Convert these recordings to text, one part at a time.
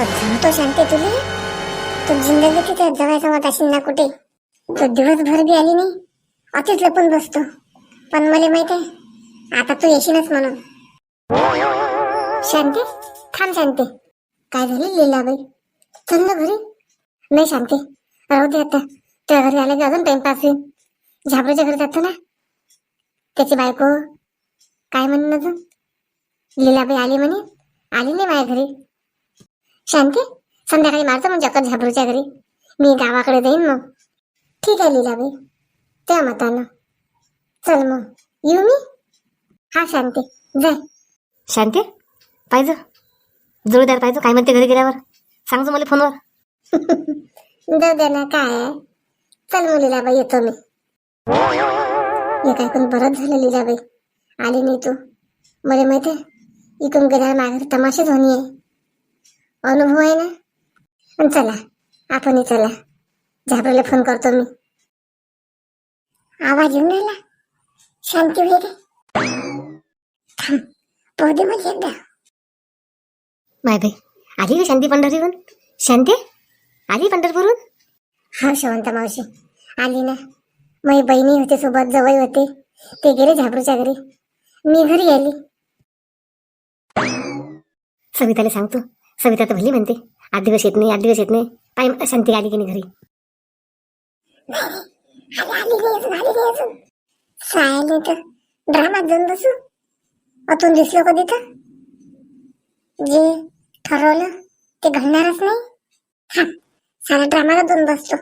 तो शांती तुली तो जिंदगी तिथे जगायचा होत असेल ना कुठे? तो दिवसभर बी आली नाही अतिच लपून बसतो. पण मला माहीत आहे आता तू येशीलच म्हणून. शांती? थांब शांती. काय झाली लीलाबाई? चल ना घरी. नाही शांती. राहू दे आता. त्या घरी आले की अजून टाइमपास होईल. झाबरूच्या घरी जातो ना? त्याची बायको? काय म्हणून अजून? लीलाबाई आली म्हणे. आली नाही माझ्या घरी. शांती संध्याकाळी मारतो मग चक्कर झाबरूच्या घरी. मी गावाकडे जाईन मग. ठीक आहे लीलाबाई. त्या मतानं. चल मग. येऊ मी? हा शांती. जाय. शांती? पाहिजे जोडीदार पाहिजे काय म्हणते घरी गेल्यावर? सांगतो मला फोनवर. जाऊ ना काय. चल मग लीलाबाई येतो मी. काय पण बरंच झालं लीलाबाई. आली नाही तू. मला माहीत आहे इकडून गेल्यावर माझ्या तमाशेच होणी आहे. अनुभव आहे ना? चला आपणही चला. झाबरेला फोन करतो मी. आवाज येऊन राहिला. शांती होईल? थांब पाहू दे मला एकदा. माय बाई आली का शांती पंढरीवरून शांती? आली पंढरपूरहून? हा शवंता मावशी. आली ना. माझी बहिणी होते सोबत जवळ होते. ते गेले झाबरूच्या घरी. मी घरी आली. सविताला सांगतो. सविता तर भली म्हणते. आठ दिवस येत नाही आठ दिवस येत नाही. पाय शांती आली की नाही घरी. आली अजून तर ड्रामात जाऊन बसू अतून दिसलो कधी तर जे ठरवलं ते घडणारच नाही. हा सारा ड्रामाला जाऊन बसतो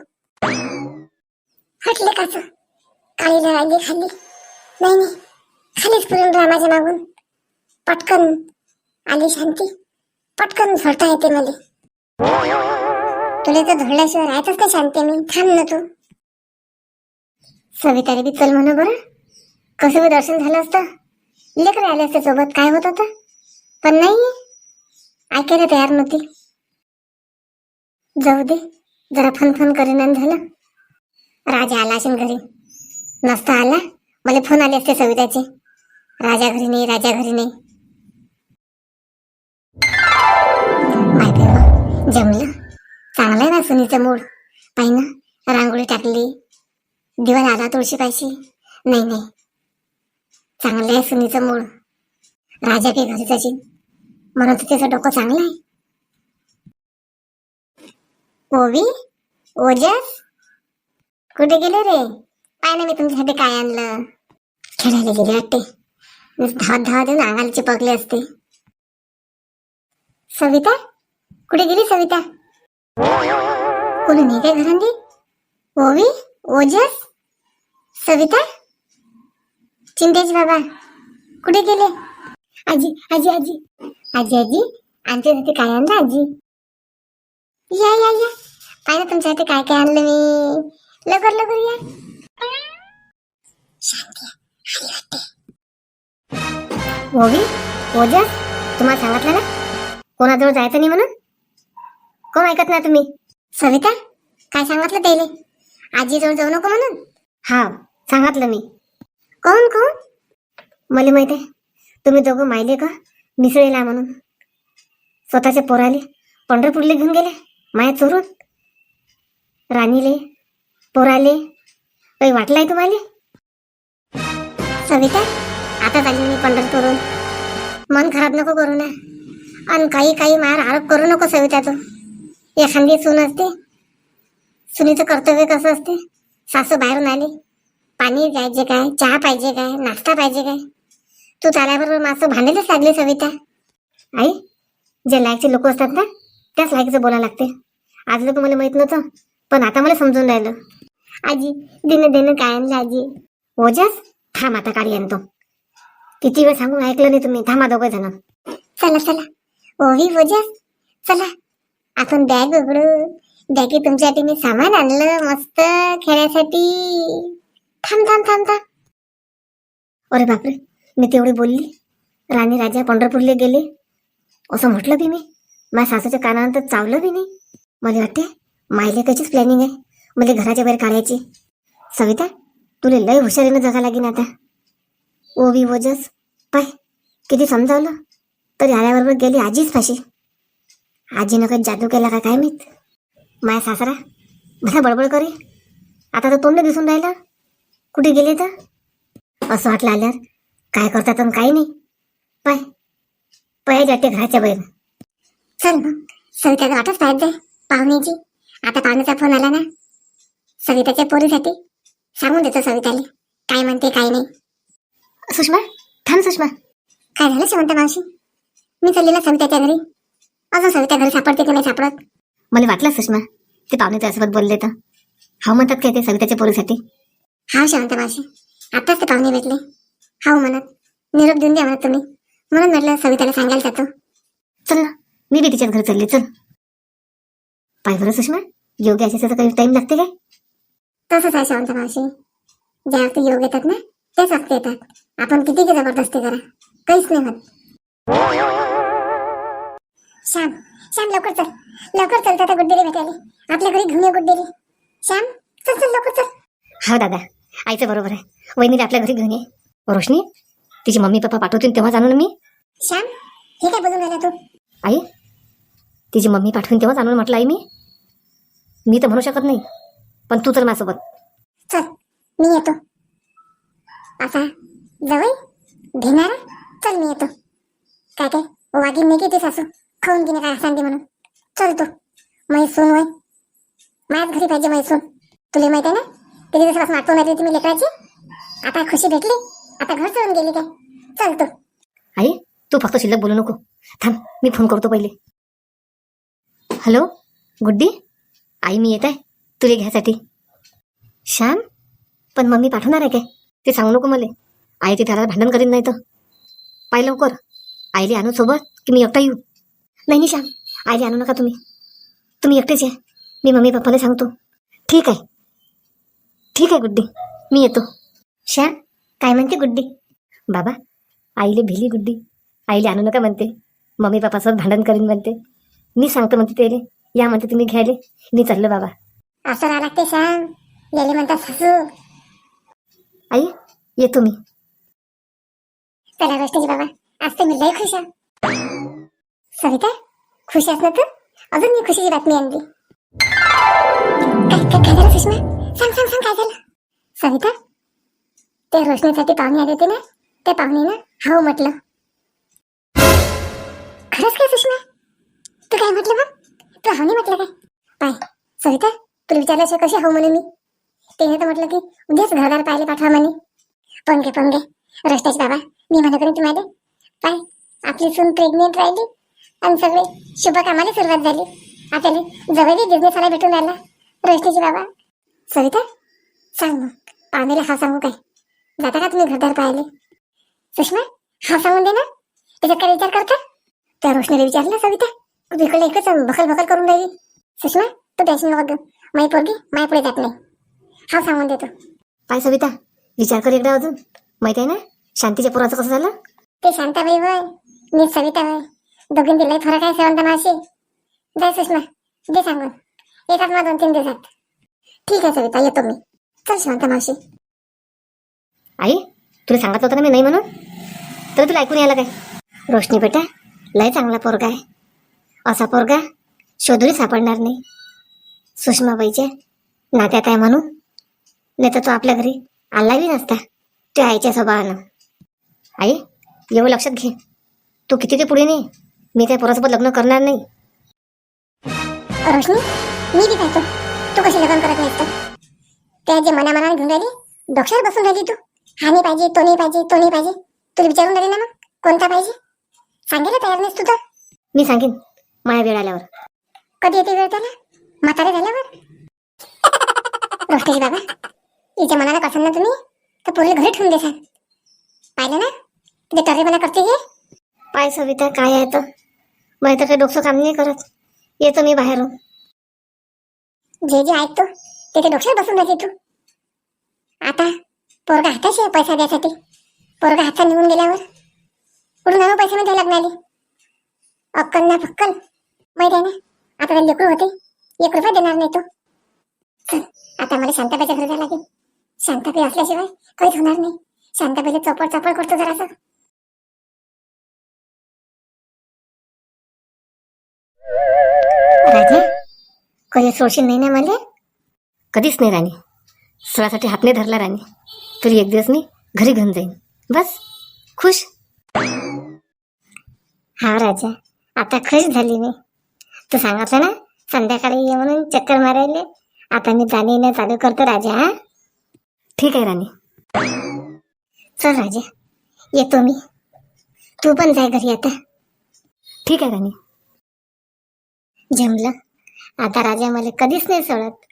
हटले काच काळी लढाई खाली नाही नाही. खालीच फिरून ड्रामाच्या मागून. पटकन आली शांती. पटकन झोडता येते मला. तुला तर धरल्याशिवाय राहतच का शांती मी थांब ना तू. सविताने बी चल म्हणा बरं. कसं बी दर्शन झालं असतं. लेकर आले असते सोबत काय होत होतं? पण नाही. ऐकायला तयार नव्हती. जाऊ दे जरा फन फन करीन झालं. राजा आला असेल घरी. नसता आला. मला फोन आले असते सविताचे. राजा घरी नाही राजा घरी नाही. जमलं. चांगलं आहे ना सुनीचं मूड. पाहि ना रांगोळी टाकली. दिवा आला तुळशी पाशी नाही नाही. चांगलं आहे सुनीचं मूळ राजा काही घरी जाशील म्हणून तर त्याचं डोकं चांगलं आहे. ओवी ओजस. कुठे गेले रे? पाय ना मी तुमच्यासाठी काय आणलं. खेळायला गेले वाटते. धावत धावत येऊन अंगाला चिपकले असते. सविता? कुठे गेली सविता? कोणी नाही काय घरांनी ओवी? ओजस? सविता? चिंतेच बाबा कुठे गेले? आजी आजी आजी. आजी आजी आमच्यासाठी काय आणलं आजी? या या या. पाहिजे तुमच्यासाठी काय काय आणलं मी. लवकर लवकर या. शांती ओवी ओजस तुम्हाला सांगितलं ना? कोणाजवळ जायचं नाही म्हणून? कोण ऐकत नाही तुम्ही? सविता काय सांगितलं त्याले? आजी जवळ जाऊ नको म्हणून. हा सांगितलं मी. कोण कोण? मला माहीत आहे. तुम्ही दोघं मायले का? मिसळेला म्हणून. स्वतःच्या पोराले पंढरपूरले घेऊन गेले माया चोरून. राणीले पोराले काही वाटलंय तुम्हाला? सविता आता चालली मी पंढरपूरून मन खराब नको करू ना. आणि काही काही मार आरोप करू नको सविता तू एखादी सून असते. सुनीचं कर्तव्य कसं असते? सासू बाहेरून आली. पाणी द्यायचे काय? चहा पाहिजे काय? नाश्ता पाहिजे काय? तू चाल्याबरोबर मासं भांडायलाच लागली सविता. आई जे लायकचे लोक असतात ना त्याच लायकीचं बोलायला लागते. आज लोक मला माहीत नव्हतं पण आता मला समजून राहिलं. आजी दिन देणं काय आणलं आजी? ओजस? थांब आता काढी आणतो. किती वेळ सांगून ऐकलं नाही तुम्ही. थांबा दोघं जण. चला चला. ओवी वजस चला. आपण बॅग उघडू बॅगी तुमच्यासाठी मी सामान आणलं मस्त खेळायसाठी. थांब थांब थांब थांब. अरे बापरे मी तेवढी बोलली. राणी राजा पंढरपूरला गेले. असं म्हटलं बी मी. माझ्या सासूच्या कानानंतर चावलं बी नाही. मला वाटते मायले त्याचीच प्लॅनिंग आहे. मला घराच्या बाहेर काढायची. सविता तुला लय हुशारीनं जगा लागेन आता. ओ ओवी ओजस पाय किती समजावलं. तरी आल्याबरोबर गेली आजीच फाशी आजीनं काही जादू केला का काय माहीत? माया सासरा मला बडबड करे. आता तर तोंड दिसून राहिलं. कुठे गेले तर? असं वाटलं आल्यावर. काय करतात आणि काही नाही. पाय. पाय जाते घराच्या बाहेर. चल मग. सविता वाटच पाहत जाय. पाहुण्याची आता पाहुण्याचा फोन आला ना? सविताच्या पोरीसाठी सांगून देतो सविताले. काय म्हणते काय नाही. सुषमा थांब सुषमा. काय झालं शेवंत मावशी? मी चाललेला सविताच्या घरी. अजून सविता घरी सापडते की नाही सापडत? मला वाटलं सुषमा ते पाहुणे त्यासोबत बोलले तर. हा म्हणतात काय ते सविताच्या पोरीसाठी? हा शेवंत मावशी. आताच ते पाहुणे भेटले. हाव म्हणत. निरोप देऊन द्या म्हणत तुम्ही. म्हणून म्हटलं सविताला सांगायला जातो. चल ना मी बी तिच्याच घरी चालले चल. पाय बरं सुषमा योग्य यायचं तर काही टाइम लागते काय? तसंच आहे शेवंत मावशी. ज्या वक्ती योग येतात ना तेच वक्ती येतात. आपण किती की जबरदस्ती करा. काहीच नाही होत. श्याम श्याम लवकर चल. लवकर चल आता गुड्डीला भेटायला. आपल्या घरी घेऊन ये गुड्डीला. श्याम चल चल लवकर चल. हा दादा. आईचं बरोबर आहे. वहिनीला आपल्या घरी घेऊन ये. रोशनी तिची मम्मी पप्पा पाठवतील तेव्हा जाणून मी. श्याम हे काय बोलून राहिला तू? आई तिची मम्मी पाठवून तेव्हाच आणून म्हटलं आई मी. मी तर म्हणू शकत नाही. पण तू तर माझ्यासोबत. चल मी येतो. आता जवळ घेणारा चल मी येतो. काय काय? वागीन नाही किती सासू? खाऊन घेणे काय सांगते म्हणून. चल तू मैसून होय माझ्याच घरी पाहिजे मैसून तुला माहिती आहे ना? किती दिवसापासून आठवण राहिली होती मी लेकराची? आता खुशी भेटली. आता घर सोडून गेली काय? चल तू. आई तू फक्त शिल्लक बोलू नको. थांब मी फोन करतो पहिले. हॅलो गुड्डी? आई मी येत आहे. तुला घ्यासाठी. श्याम पण मम्मी पाठवणार आहे काय? ते सांगू नको मला. आई ते त्याला भांडण करीन नाही तर. पाय लवकर. आईले आणू सोबत की मी एकटा येऊ? नाही श्याम आईले आणू नका तुम्ही. तुम्ही एकटेच आहे मी मम्मी पप्पाला सांगतो. ठीक आहे. ठीक आहे गुड्डी. मी येतो. श्याम काय म्हणते गुड्डी? बाबा आईले भिली गुड्डी. आईले आणू नका म्हणते. मम्मी पप्पासोबत भांडण करीन म्हणते. मी सांगतो म्हणते तेले. या म्हणते तुम्ही घ्यायले. मी चाललो बाबा. असं राहा लागते श्याम याले म्हणतात सासू. आई येतो मी. चला गोष्टीची बाबा. आज तर मी लय खुश आहे. सविता खुश आहेस ना तू? अजून मी खुशीची बातमी आणली. काय काय काय झालं सुषमा? सांग सांग सांग काय झालं? सविता ते रोशनीसाठी पाहुणे आले होते ना? त्या पाहुणेनं हो म्हटलं. खरंच काय सुषमा? तू काय म्हटलं मग? तू हा नाही म्हटलं काय? पाय सविता तुला विचारल्याशिवाय कशी हाऊ हो म्हणे मी? त्याने तर म्हटलं की उद्याच घरदार पाहिले पाठवा म्हणे. पंगे पंगे रस्त्याचे बाबा मी म्हणत होते तुम्हाला पाय आपली सून प्रेग्नेंट राहिली. आणि सगळे शुभ कामाला सुरुवात झाली. आपल्याला जवळही बिझनेस आला भेटून राहिला. रस्त्याची बाबा सविता सांग मग पाहुण्याला हा सांगू काय? जाता का तुम्ही घरदार पाहिले सुषमा हा सांगून दे ना. त्याच्यात काय विचार करता? त्या रोशनीला विचारलं सविता तू इकडे एकच बखल बखल करून राहिली. सुषमा तू टेन्शन घेऊ. माई पोरगी माय पुढे जात नाही. हा सांगून देतो. पाय सविता विचार कर एकदा अजून. माहिती आहे ना? शांतीच्या पोराचं कसं झालं? ते शांताबाई होय. मी सविता होय. दोघींची लई फरक आहे सेवंत मावशी. जय सुषमा दे सांगून. येतात मग दोन तीन दिवसात. ठीक आहे सविता येतो मी. चल शांता मावशी. आई तुला सांगत होतं ना मी नाही म्हणून? तर तुला ऐकून यायला काय? रोशनी बेटा लय चांगला पोरगा आहे. असा पोरगा शोधूही सापडणार नाही. सुषमाबाईच्या नात्यात आहे म्हणून. नाही तर तो आपल्या घरी आलाही नसता त्या आईच्या स्वभावानं. आई एवढं लक्षात घे. तू किती ते पुढे नाही. मी त्या पोरासोबत लग्न करणार नाही. रोशनी मी बी पाहतो तू? कशी लग्न करत तर? त्या जे मना मनाने घेऊन राहिली डोक्यावर बसून राहिली तू? हा नाही पाहिजे तो नाही पाहिजे तो नाही पाहिजे? तुला विचारून राहिली ना मग? कोणता पाहिजे? सांगेल तयार नाहीस तू तर? मी सांगेन माया वेळ आल्यावर. कधी येते वेळ त्याला? म्हातारे झाल्यावर? रोष्टेश बाबा हिच्या मनाला कसं ना तुम्ही? तर पूर्ण घरी ठेवून देसाल पाहिलं ना? किती टरेपणा करते हे? पाय सविता काय आहे तर माहिती काही डोकसं काम नाही करत. येतो मी बाहेरून. जे जे ऐकतो ते ते डोक्यात बसून राहते तू. आता पोरगा हाताशी आहे पैसा द्यासाठी पोरगा हातात निघून गेल्यावर. कुठून आणू पैसे मध्ये लग्न अक्कल ना फक्कल. माहिती आहे ना? आता ते लेकरू होते एक रुपया देणार नाही तो. आता मला शांताबाईच्या घरी जायला लागेल. शांताबाई असल्याशिवाय काहीच होणार नाही. शांताबाईला चपळ चपळ करतो जरासं. कधी सोडशील नाही ना मला? कधीच नाही राणी. सणासाठी हात नाही धरला राणी. तरी एक दिवस मी घरी घेऊन जाईन. बस. खुश. हा राजा आता खुश झाली मी. तू सांगितलं ना संध्याकाळी ये म्हणून चक्कर मारायले. आता मी जाणे येणं चालू करतो राजा हा? ठीक आहे राणी. चल राजा येतो मी. तू पण जाय घरी आता. ठीक आहे राणी. जमलं. आता राजा मला कधीच नाही सोडत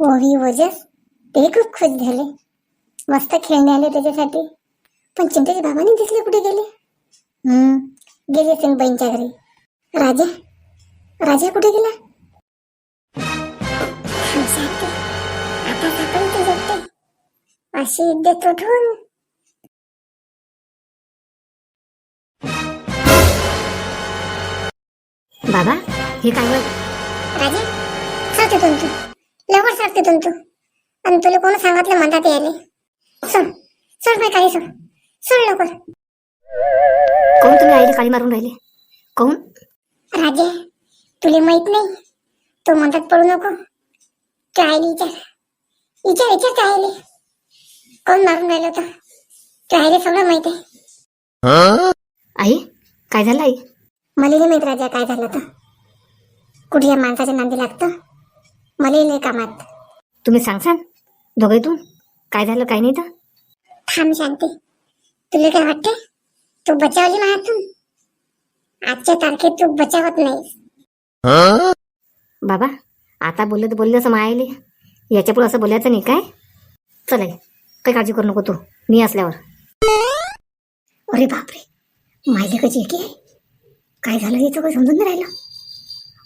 ओवी वजस ते खूप खुश झाले. मस्त खेळणे आले त्याच्यासाठी. पण चिंतेचे बाबा दिसले कुठे गेले? हम्म गेले असेल बहीणच्या घरी. राजा राजा कुठे गेला? अशी देतो ठेवून बाबा? हे काय बघ राजा सरते तू तू. लवकर सरते तू तू. आणि तुला कोण सांगितलं म्हणतात यायले? सोड. सोड बाई काही सोड. सोड लवकर. कोण तुम्ही आईला काळी मारून राहिले? कोण? राजे तुला माहीत नाही. तू म्हणतात पडू नको. त्या आईले विचार विचार विचार त्या आईले. कोण मारून राहिलं होतं? त्या आईले सगळं माहीत आहे. आई काय झालं आई? मला नाही माहीत राजा काय झालं तर. कुठल्या माणसाच्या नांदी लागतं? मला नाही कामात. तुम्ही सांगसान दोघे तू काय झालं काय नाही तर? थांब शांती. तुला काय वाटते तू बचावली माझ्यातून? आजच्या तारखेत तू बचावत नाहीस. बाबा आता बोलले तर बोलले असं मायाले याच्यापुढे असं बोलायचं नाही काय? चल आई काही काळजी करू नको तू. मी असल्यावर. अरे बापरे. माहिती कशी आहे. काय झालं याचं काही समजून नाही राहिलं.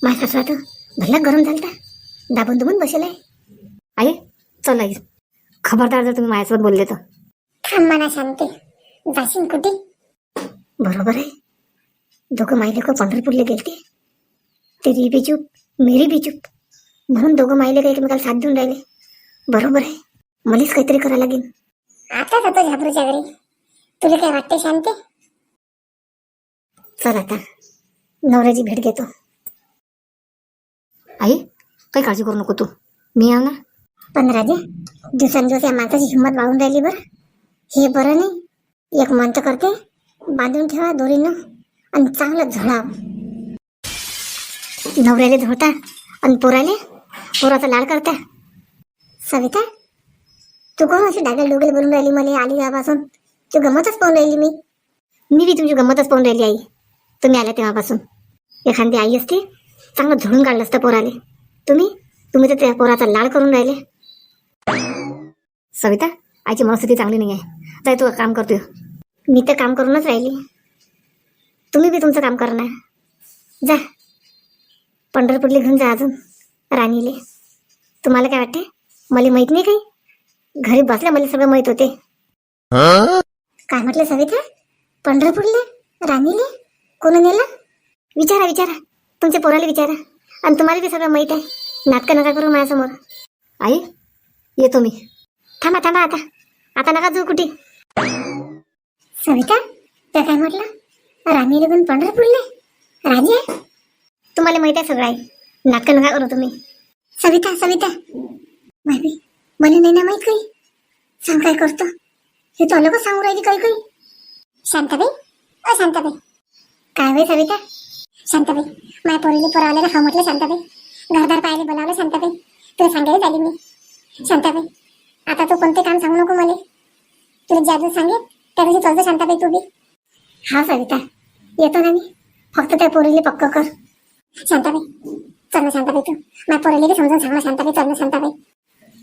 माझ्या सासू आता भल्ला गरम झालता दाबून दुबून बसेल आहे. आई चल आई खबरदार जर तुम्ही माझ्यासोबत बोलले तर. थांब म्हणा शांती. जाशील कुठे? बरोबर आहे. दोघं माई लोक पंढरपूरला गेलते. तेरी बी चूप मेरी बी चूप म्हणून दोघं माईले काही एकमेकाला साथ देऊन राहिले. बरोबर आहे. मलाच काहीतरी करायला लागेल. आता जातो झापरूच्या घरी. तुला काय वाटते शांती? चल आता. नवऱ्याची भेट घेतो. आई काही काळजी करू नको तू. मी आव ना? पण राजे दिवसांदिवस या माणसाची हिंमत वाढून राहिली बरं. हे बरं नाही. एक मंत करते बांधून ठेवा दोरीनं आणि चांगलं झळाव. नवऱ्याले झोडता आणि पोराले पोराचा लाड करता. सविता तू कोण अशी डागेल डोगेल बोलून राहिली? मला आली गावापासून तू गमतच पाहून राहिली मी. मी बी तुमची गंमतच पाहून राहिली आई. तुम्ही आल्या तेव्हापासून. एखादी आई असते चांगलं झोडून काढलं असतं पोराले. तुम्ही? तुम्ही तर त्या पोराचा लाड करून राहिले. सविता आईची मनस्थिती चांगली नाही आहे जाय तू काम करतोय. मी तर काम करूनच राहिली. तुम्ही बी तुमचं काम करणार. जा. पंढरपूरला घेऊन जा अजून राणीले. तुम्हाला काय वाटते मला माहीत नाही काही. घरी बसल्या मला सगळं माहीत होते. काय म्हटलं सविता? पंढरपूरले? राणीले? कोणी नेलं विचारा विचारा. तुमच्या पोराला विचारा. आणि तुम्हाला बी सगळं माहीत आहे. नाटकं नका करू माझ्यासमोर. आई येतो मी. थांबा थांबा आता. आता नका जाऊ कुठे. सविता त्या काय म्हटलं राणी पण पंढरपूरले राजे तुम्हाला माहीत आहे सगळं आहे नाटकं नका करू तुम्ही. सविता सविता. माहिती मला नाही ना माहीत काही. सांग काय करतो. हे तो लोक सांगू राहिली काही काही? शांताबाई? अ शांताबाई. काय होय सविता? शांताबाई माझ्या पोरीले पोरं आले हा म्हटलं शांताबाई. घरदार पाहायला बोलावलं शांताबाई. तुला सांगायला झाली मी. शांताबाई आता तू कोणते काम सांगू नको मला. तुला ज्या दिवस सांगेल त्या दिवशी चालतो शांताबाई तू बी. हा सविता येतो ना मी. फक्त त्या पोरीले पक्क कर. शांताबाई चल ना शांताबाई तू. माझ्या पोरीले समजून सांग ना शांताबाई चल ना शांताबाई.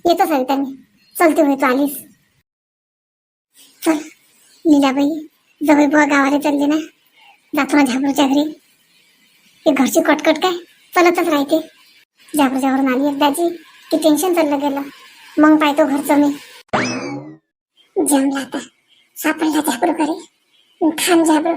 येतो सविता मी. चलते मी तू आलीस. चल लीलाबाई जवळ बुवा गावाला चालली ना. जातो ना झाबरूच्या घरी. हे घरची कटकट काय? चलतच राहते. झाबरूच्यावरून आली एकदाची की टेन्शन चाललं गेलं. मग पाहतो घरचं मी जमला आता सापडला झाबरू घरी. खान झाबरू.